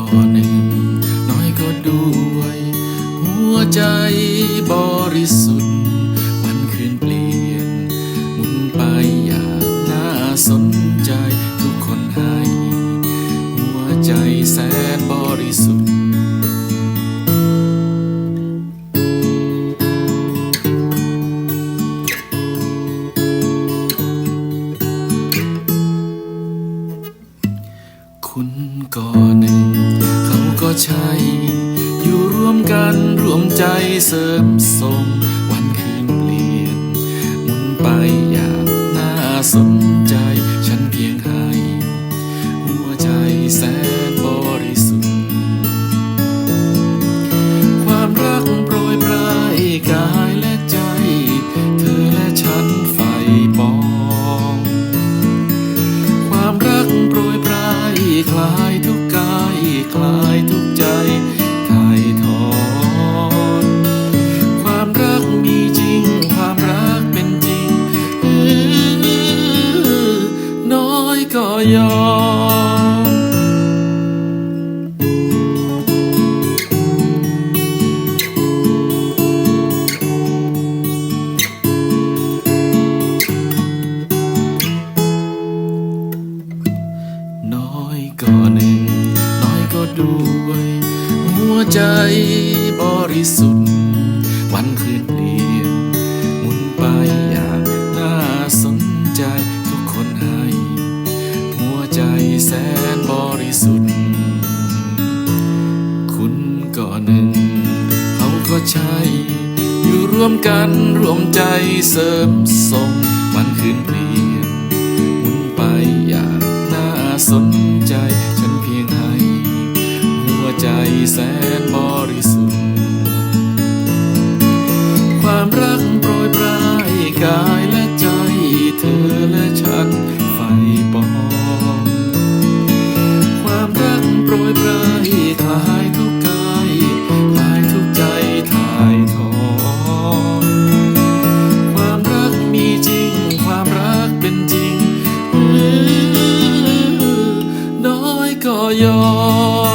ก็หนึ่ง น้อยก็ด้วย หัวใจบริสุทธิ์วันคืนเปลี่ยนหมุนไปอย่างน่าสนใจทุกคนให้ หัวใจแสนบริสุทธิ์คุณก่อนหนึ่ง ใช่ อยู่ร่วมกันร่วมใจเสริมส่งวันคืนเปลี่ยน มุนไปอย่างน่าสนใจ ก็ยอมน้อยก็หนึ่งน้อยก็ด้วย หัวใจบริสุทธิ์ สุทธิ์คุณก็หนึ่ง เขาก็ใช่ อยู่ร่วมกันร่วมใจเสริมส่งวันคืนเปลี่ยนหมุนไปอย่างน่าสนใจ ฉันเพียงให้ หัวใจแสนบริสุทธิ์ ความรักโปรยปรายกายและใจเธอและฉัน 我要。